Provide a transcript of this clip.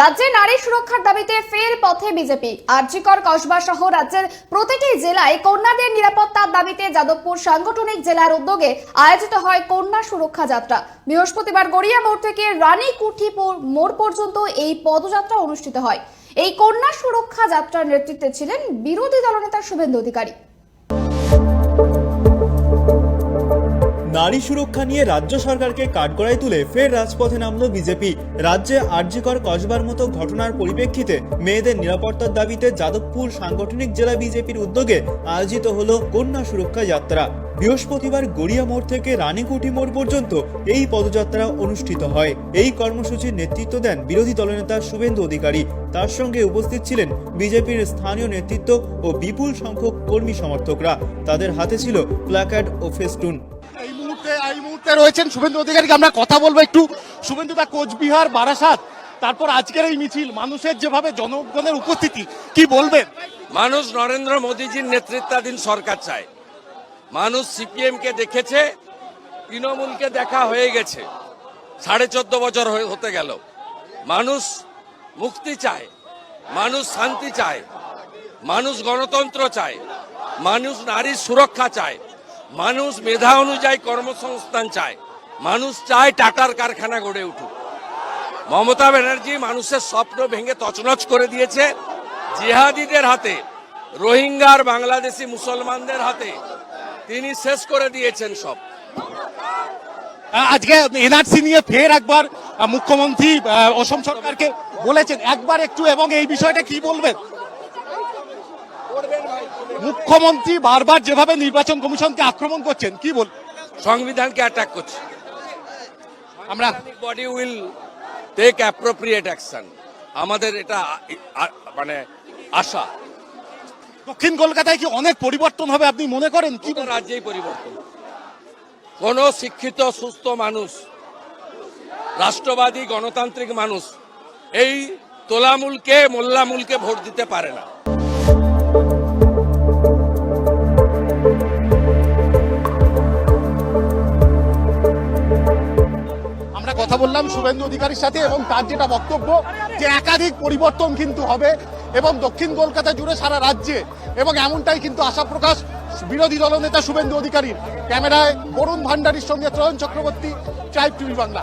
রাজ্যে নারী সুরক্ষার দাবিতে ফের পথে বিজেপি। আরজিকর কসবা সহ রাজ্যের প্রতিটি জেলায় কন্যাদের নিরাপত্তার দাবিতে যাদবপুর সাংগঠনিক জেলার উদ্যোগে আয়োজিত হয় কন্যা সুরক্ষা যাত্রা। বৃহস্পতিবার গড়িয়া মোড় থেকে রানী কুঠিপুর মোড় পর্যন্ত এই পদযাত্রা অনুষ্ঠিত হয়। এই কন্যা সুরক্ষা যাত্রার নেতৃত্বে ছিলেন বিরোধী দলনেতা শুভেন্দু অধিকারী। নারী সুরক্ষা নিয়ে রাজ্য সরকারকে কাঠগড়ায় তুলে ফের রাজপথে নামল বিজেপি। রাজ্যে আরজিকর কসবার মতো ঘটনার পরিপ্রেক্ষিতে মেয়েদের নিরাপত্তার দাবিতে যাদবপুর সাংগঠনিক জেলা বিজেপির উদ্যোগে আয়োজিত হল কন্যা সুরক্ষা যাত্রা। বৃহস্পতিবার গড়িয়া মোড় থেকে রানীকুঠি মোড় পর্যন্ত এই পদযাত্রা অনুষ্ঠিত হয়। এই কর্মসূচির নেতৃত্ব দেন বিরোধী দলনেতা শুভেন্দু অধিকারী। তার সঙ্গে উপস্থিত ছিলেন বিজেপির স্থানীয় নেতৃত্ব ও বিপুল সংখ্যক কর্মী সমর্থকরা। তাদের হাতে ছিল প্ল্যাকার্ড ও ফেস্টুন। মুহূর্তে রয়েছেন শুভেন্দু অধিকারীকে আমরা কথা বলব একটু। শুভেন্দু দা, কোচবিহার, বারাসাত, তারপর আজকের এই মিছিল, মানুষের যেভাবে জনগণের উপস্থিতি, কি বলবেন? মানুষ নরেন্দ্র মোদীজির নেতৃত্বাধীন সরকার চায়। মানুষ সিপিএম কে দেখেছে, তৃণমূলকে দেখা হয়ে গেছে। সাড়ে চোদ্দ বছর হতে গেল। মানুষ মুক্তি চায়, মানুষ শান্তি চায়, মানুষ গণতন্ত্র চায়, মানুষ নারীর সুরক্ষা চায়। মানুষ মেধা অনুযায়ী কর্মসংস্থান চায়। মানুষ চায় টাটার কারখানা গড়ে উঠুক। মমতা ব্যানার্জি মানুষের স্বপ্ন ভেঙে তছনছ করে দিয়েছে জিহাদিদের হাতে রোহিঙ্গার বাংলাদেশি মুসলমানদের হাতে। তিনি শেষ করে দিয়েছেন সব। আজকে এনআরসি নিয়ে ফের একবার মুখ্যমন্ত্রী অসম সরকারকে বলেছেন, একবার একটু এবং এই বিষয়টা কি বলবেন? মুখ্যমন্ত্রী বারবার যেভাবে নির্বাচন কমিশনকে আক্রমণ করছেন কি বল সংবিধানকে অ্যাটাক করছে। আমরা body will take appropriate action আমাদের এটা মানে আশা। দক্ষিণ কলকাতায় কি অনেক পরিবর্তন হবে আপনি মনে করেন? কি কি রাজ্যেই পরিবর্তন। কোন শিক্ষিত সুস্থ মানুষ রাষ্ট্রবাদী গণতান্ত্রিক মানুষ এই তোলামুলকে মোল্লামুলকে ভোট দিতে পারে না। বললাম, শুভেন্দু অধিকারীর সাথে এবং তার যেটা বক্তব্য, যে একাধিক পরিবর্তন কিন্তু হবে এবং দক্ষিণ কলকাতা জুড়ে সারা রাজ্যে এবং এমনটাই কিন্তু আশা প্রকাশ বিরোধী দলনেতা শুভেন্দু অধিকারীর। ক্যামেরায় বরুণ ভান্ডারীর সঙ্গে ত্রয়ন চক্রবর্তী ট্রাইব টিভি বাংলা।